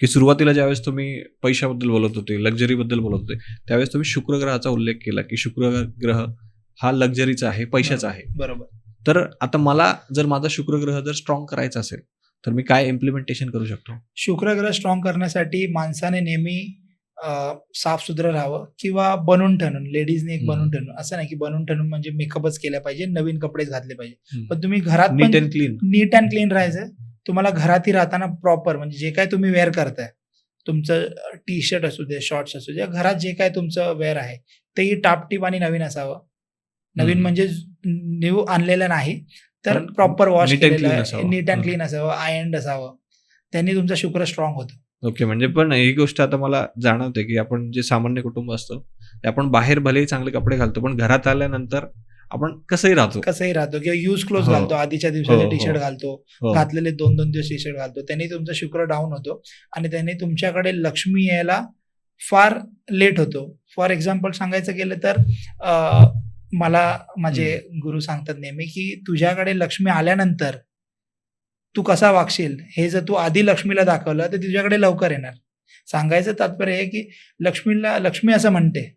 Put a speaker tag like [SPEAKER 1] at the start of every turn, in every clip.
[SPEAKER 1] की सुरुवातीला ज्यावेळेस तुम्ही पैशाबद्दल बोलत होते लक्झरीबद्दल बोलत होते त्यावेळेस तुम्ही शुक्र ग्रहाचा उल्लेख केला की शुक्र ग्रह हा लक्झरीचा आहे पैशाचा आहे.
[SPEAKER 2] बरोबर.
[SPEAKER 1] तर आता मला जर माझा शुक्र ग्रह जर स्ट्रॉंग करायचा असेल तर मी काय इम्प्लिमेंटेशन करू शकतो?
[SPEAKER 2] शुक्र ग्रह स्ट्रॉंग करण्यासाठी माणसाने नेहमी साफ सुधरं राहावं किंवा बनून ठणून लेडीजने एक. बनून ठणून असं नाही की बनून ठणून म्हणजे मेकअपच केला पाहिजे नवीन कपडेच घातले पाहिजे. पण तुम्ही घरात
[SPEAKER 1] नीट अँड क्लीन
[SPEAKER 2] नीट अँड क्लीन राहायचं. तुम्हाला घरातही राहताना प्रॉपर म्हणजे जे काय तुम्ही वेअर करताय तुमचं टी शर्ट असू दे शॉर्ट्स असू दे घरात जे काय तुमचं वेअर आहे तेही टापटीप आणि नवीन असावं नवीन. म्हणजे न्यू आणलेलं नाही तर प्रॉपर वॉश. नीट अँड. क्लीन असावं आयंड असावं त्यांनी तुमचं शुक्र स्ट्रॉंग होतं
[SPEAKER 1] ओके म्हणजे पण ही गोष्ट आता मला जाणवते की आपण जे सामान्य कुटुंब असतो ते आपण बाहेर भलेही चांगले कपडे घालतो पण घरात आल्यानंतर आपण कसंही राहतो.
[SPEAKER 2] कसंही राहतो. किंवा युज क्लोज
[SPEAKER 1] हो.
[SPEAKER 2] घालतो. आधीच्या दिवसाचे
[SPEAKER 1] हो,
[SPEAKER 2] टी शर्ट
[SPEAKER 1] हो.
[SPEAKER 2] घालतो.
[SPEAKER 1] हो.
[SPEAKER 2] घातलेले दोन दोन दिवस टी शर्ट घालतो. त्यांनी तुमचा शुक्र डाऊन होतो. आणि त्यांनी तुमच्याकडे लक्ष्मी यायला फार लेट होतो. फॉर एक्झाम्पल सांगायचं गेलं तर मला माझे गुरु सांगतात नेहमी की तुझ्याकडे लक्ष्मी आल्यानंतर तू कसा वागशील? हे जर तू आधी लक्ष्मीला दाखवलं तर तुझ्याकडे लवकर येणार. सांगायचं तात्पर्य हे की लक्ष्मीला लक्ष्मी असं म्हणते.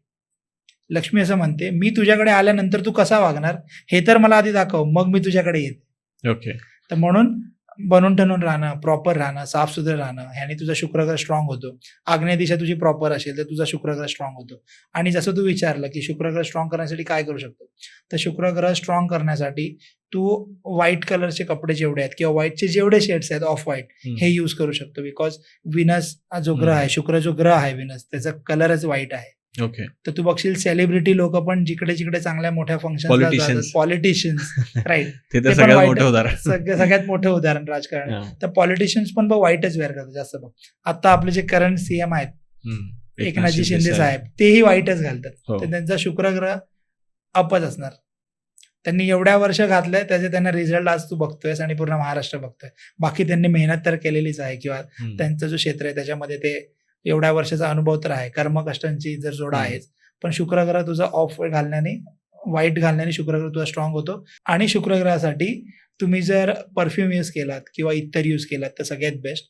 [SPEAKER 2] लक्ष्मी असं म्हणते मी तुझ्याकडे आल्यानंतर तू कसा वागणार? हे तर मला आधी दाखव मग मी तुझ्याकडे येते
[SPEAKER 1] ओके
[SPEAKER 2] तर म्हणून बनून ठणून राहणं प्रॉपर राहणं साफसुथरं राहणं ह्याने तुझा शुक्रग्रह स्ट्रॉंग होतो. आग्नेय दिशा तुझी प्रॉपर असेल तर तुझा शुक्रग्रह स्ट्रॉंग होतो. आणि जसं तू विचारलं की शुक्रग्रह स्ट्रॉंग करण्यासाठी काय करू शकतो? तर शुक्रग्रह स्ट्रॉंग करण्यासाठी तू व्हाईट कलरचे कपडे जेवढे आहेत किंवा व्हाईटचे जेवढे शेड्स आहेत ऑफ व्हाईट. हे यूज करू शकतो. बिकॉज विनस जो ग्रह आहे शुक्र जो ग्रह आहे विनस त्याचा कलरच व्हाईट आहे.
[SPEAKER 1] ओके
[SPEAKER 2] तर तू बघशील सेलिब्रिटी लोक पण जिकडे जिकडे चांगल्या मोठ्या फंक्शन. पॉलिटिशियन्स राईट
[SPEAKER 1] ते सगळ्यात मोठं. उदाहरण
[SPEAKER 2] सगळ्यात सगळ्यात मोठं उदाहरण राजकारण. तर पॉलिटिशियन्स पण बघ वाईटच वेअर करतात जास्त बघ आता आपले जे करंट सीएम आहेत. एकनाथजी शिंदे
[SPEAKER 1] साहेब.
[SPEAKER 2] तेही वाईटच घालतात
[SPEAKER 1] हो.
[SPEAKER 2] तर त्यांचा शुक्रग्रह अपच असणार त्यांनी एवढ्या वर्ष घातलंय त्याचे त्यांना रिझल्ट आज तू बघतोयस आणि पूर्ण महाराष्ट्र बघतोय बाकी त्यांनी मेहनत तर केलेलीच आहे किंवा. त्यांचं जो क्षेत्र आहे त्याच्यामध्ये ते एवढ्या वर्षाचा अनुभव तर आहे. कर्मकष्टांची जर जोडा. आहेच पण शुक्रग्रह तुझा ऑफ घालण्याने वाईट घालण्याने शुक्रग्रह तुझा स्ट्रॉंग होतो. आणि शुक्रग्रहासाठी तुम्ही जर परफ्यूम यूज केलात किंवा इतर यूज केलात तर सगळ्यात बेस्ट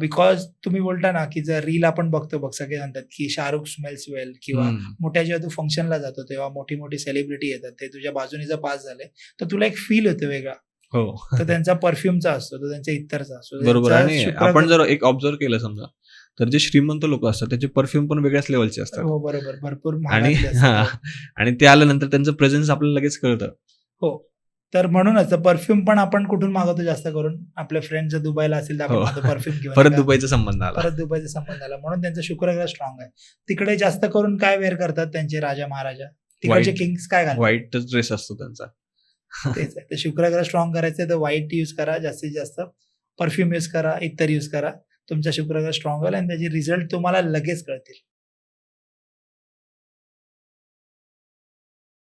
[SPEAKER 2] बिकॉज तुम्ही बोलता ना की जर रील आपण बघतो बघ सगळे म्हणतात की शाहरुख स्मेल्स वेल किंवा. मोठ्या जेव्हा तू फंक्शनला जातो तेव्हा मोठी मोठी सेलिब्रिटी येतात ते तुझ्या बाजूने जर पास झाले तर तुला एक फील होतं वेगळा.
[SPEAKER 1] हो.
[SPEAKER 2] तर त्यांचा परफ्यूमचा असतो तो त्यांच्या इतरचा असतो.
[SPEAKER 1] बरोबर.
[SPEAKER 2] त्यांचा
[SPEAKER 1] आणि आपण जर एक ऑब्झर्व केलं समजा तर जे श्रीमंत लोक असतात त्याचे परफ्यूम पण वेगळ्याच लेवलचे असतात.
[SPEAKER 2] हो बरोबर. भरपूर
[SPEAKER 1] आणि हा. आणि ते आल्यानंतर त्यांचं प्रेझेन्स आपल्याला लगेच कळतं.
[SPEAKER 2] तर म्हणूनच परफ्यूम पण आपण कुठून मागवतो जास्त करून? आपल्या फ्रेंड जर दुबईला असेल तर आपण
[SPEAKER 1] हो.
[SPEAKER 2] परफ्यूम घेऊन
[SPEAKER 1] परत? दुबईचा संबंध आला.
[SPEAKER 2] परत दुबईचा संबंध आला. म्हणून त्यांचा शुक्रग्रह स्ट्रॉंग आहे. तिकडे जास्त करून काय वेअर करतात त्यांचे राजा महाराजा? तिकडचे. किंग्स काय घालतात?
[SPEAKER 1] व्हाईटच ड्रेस असतो त्यांचा.
[SPEAKER 2] तेच आहे. शुक्रग्रह स्ट्रॉंग करायचे तर व्हाईट यूज करा जास्तीत जास्त. परफ्यूम यूज करा इतर यूज करा. तुमचा शुक्रग्रह स्ट्रॉंग होईल आणि त्याचे रिझल्ट तुम्हाला लगेच कळतील.